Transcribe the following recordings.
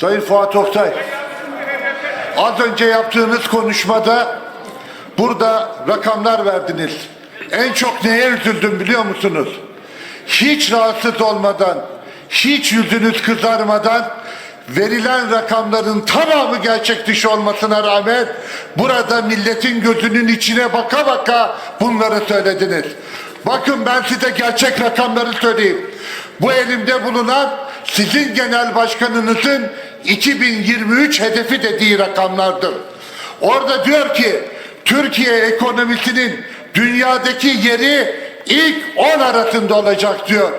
Sayın Fuat Oktay, az önce yaptığınız konuşmada burada rakamlar verdiniz. En çok neye üzüldüm biliyor musunuz? Hiç rahatsız olmadan, hiç yüzünüz kızarmadan verilen rakamların tamamı gerçek dışı olmasına rağmen burada milletin gözünün içine baka baka bunları söylediniz. Bakın ben size gerçek rakamları söyleyeyim. Bu elimde bulunan sizin genel başkanınızın 2023 hedefi dediği rakamlardır. Orada diyor ki Türkiye ekonomisinin dünyadaki yeri ilk 10 arasında olacak diyor.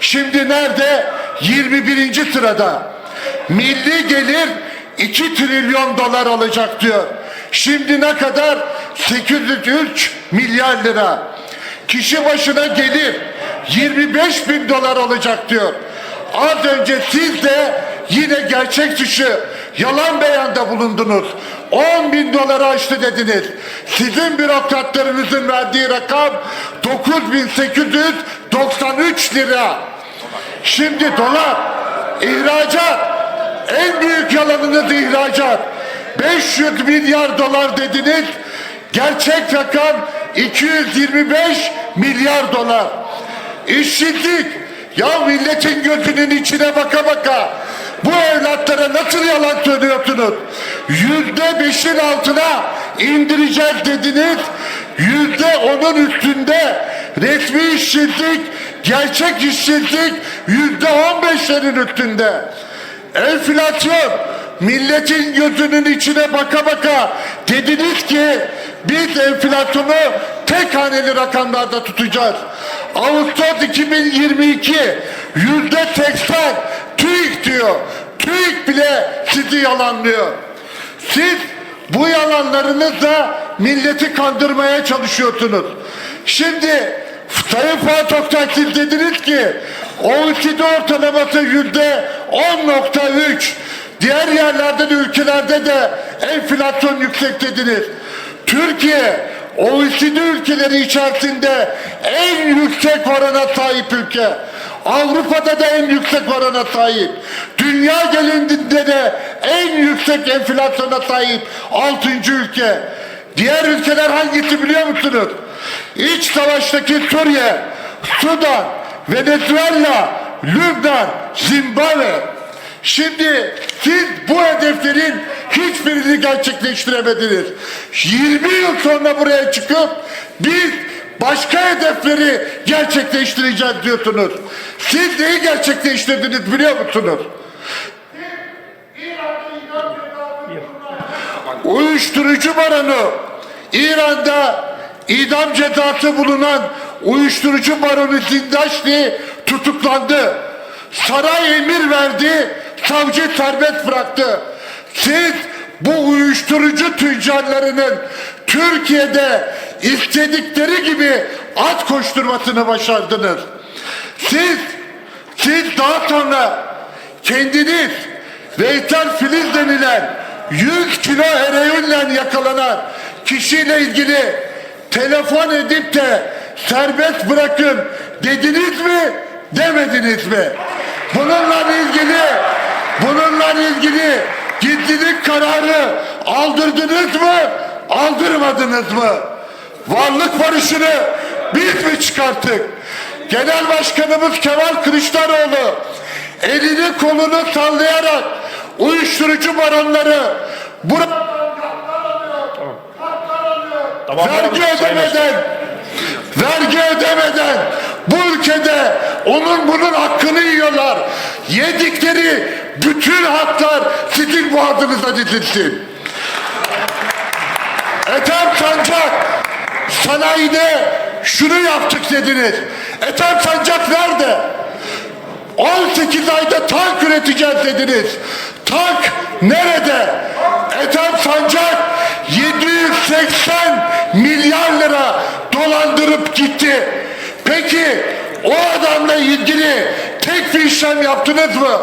Şimdi nerede? 21. sırada. Milli gelir 2 trilyon dolar olacak diyor. Şimdi ne kadar? 803 milyar lira. Kişi başına gelir 25 bin dolar olacak diyor. Az önce siz de yine gerçek dışı yalan beyanda bulundunuz. 10 bin doları aştı dediniz. Sizin bürokratlarınızın verdiği rakam 9893 lira. Şimdi dolar, ihracat, en büyük yalanınız ihracat. 500 milyar dolar dediniz. Gerçek rakam 225 milyar dolar. İşsizlik. Ya milletin gözünün içine baka baka bu evlatlara nasıl yalan söylüyorsunuz? Yüzde beşin altına indireceğiz dediniz. Yüzde onun üstünde resmi işsizlik, gerçek işsizlik yüzde on beşlerin üstünde. Enflasyon milletin gözünün içine baka baka dediniz ki biz enflasyonu tek haneli rakamlarda tutacağız. Ağustos 2022 yüzde seksen TÜİK diyor. TÜİK bile sizi yalanlıyor. Siz bu yalanlarınızla milleti kandırmaya çalışıyorsunuz. Şimdi Sayın Fuat Oktay siz dediniz ki OECD ortalaması yüzde 10.3 diğer yerlerde de ülkelerde de enflasyon yüksek dediniz. Türkiye OECD ülkeleri içerisinde en yüksek orana sahip ülke. Avrupa'da da en yüksek orana sahip. Dünya genelinde de en yüksek enflasyona sahip 6. ülke. Diğer ülkeler hangisi biliyor musunuz? İç savaştaki Suriye, Sudan, Venezuela, Lübnan, Zimbabwe. Şimdi siz bu hedeflerin hiçbirini gerçekleştiremediniz. 20 yıl sonra buraya çıkıp biz başka hedefleri gerçekleştireceğiz diyorsunuz. Siz neyi gerçekleştirdiniz biliyor musunuz? Uyuşturucu baronu İran'da idam cezası bulunan uyuşturucu baronu Zindaşli tutuklandı. Saray emir verdi, savcı serbest bıraktı. Siz bu uyuşturucu tüccarlarının Türkiye'de istedikleri gibi at koşturmasını başardınız. Siz, siz daha sonra kendiniz Veysel Filiz denilen 100 kilo eroinle yakalanan kişiyle ilgili telefon edip de serbest bırakın dediniz mi demediniz mi? Bununla ilgili bununla ilgili gizlilik kararı aldırdınız mı aldırmadınız mı? Varlık barışını biz mi çıkarttık? Genel Başkanımız Kemal Kılıçdaroğlu elini kolunu sallayarak uyuşturucu baronları burada vergi ödemeden vergi ödemeden bu ülkede onun bunun hakkını yiyorlar. Yedikleri bütün haklar sizin boğazınıza dizilsin. Ethem Sancak sanayide şunu yaptık dediniz. Ethem Sancak nerede? 18 ayda tank üreteceğiz dediniz. Tank nerede? Ethem Sancak 780 milyar lira dolandırıp gitti. Peki o adamla ilgili tek bir işlem yaptınız mı?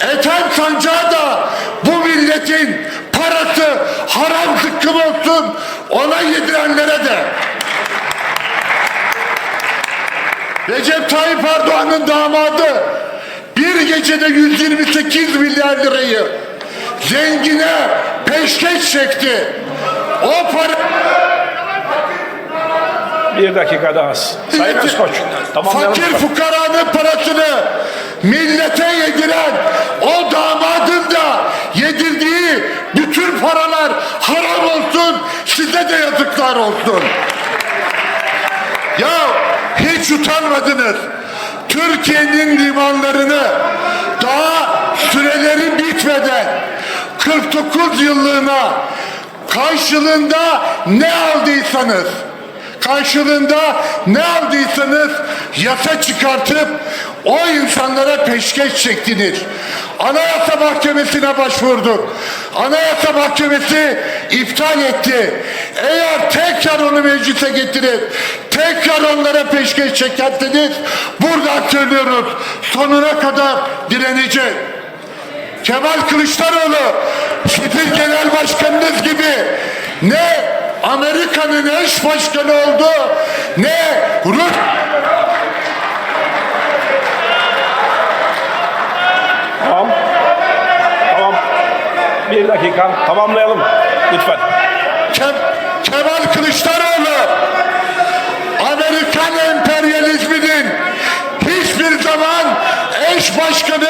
Ethem Sancak'a da bu milletin parası haram zıkkım olsun ona yedirenlere de. Recep Tayyip Erdoğan'ın damadı bir gecede 128 milyar lirayı zengine peşkeş çekti. O para Bir dakika daha. Sayın Özkoç. Fakir fukaranın parasını millete yediren o damadın da yedirdiği bütün paralar haram olsun size de yazıklar olsun. Ya hiç utanmadınız. Türkiye'nin limanlarını daha süreleri bitmeden 49 yıllığına karşılığında ne aldıysanız karşılığında ne aldıysanız yasa çıkartıp o insanlara peşkeş çektiniz. Anayasa Mahkemesi'ne başvurduk. Anayasa Mahkemesi iptal etti. Eğer tekrar onu meclise getirip tekrar onlara peşkeş çekerseniz buradan söylüyoruz sonuna kadar direnecek. Kemal Kılıçdaroğlu sizin genel başkanınız gibi ne Amerika'nın eş başkanı oldu ne Rus Tamam. Tamam. Bir dakika. Tamamlayalım. Lütfen. Ke- Kemal Kılıçdaroğlu Amerikan emperyalizminin hiçbir zaman eş başkanı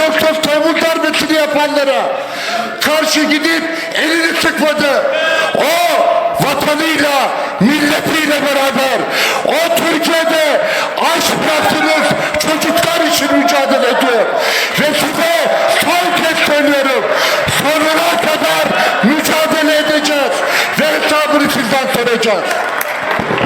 15 Ağustos topuk darbesini yapanlara karşı gidip elini sıkmadı. O vatanıyla, milletiyle beraber o Türkiye'de aç bıraktığınız çocuklar için mücadele ediyor. Ve size son kez söylüyorum. Sonuna kadar mücadele edeceğiz. Ve hesabını sizden soracağız.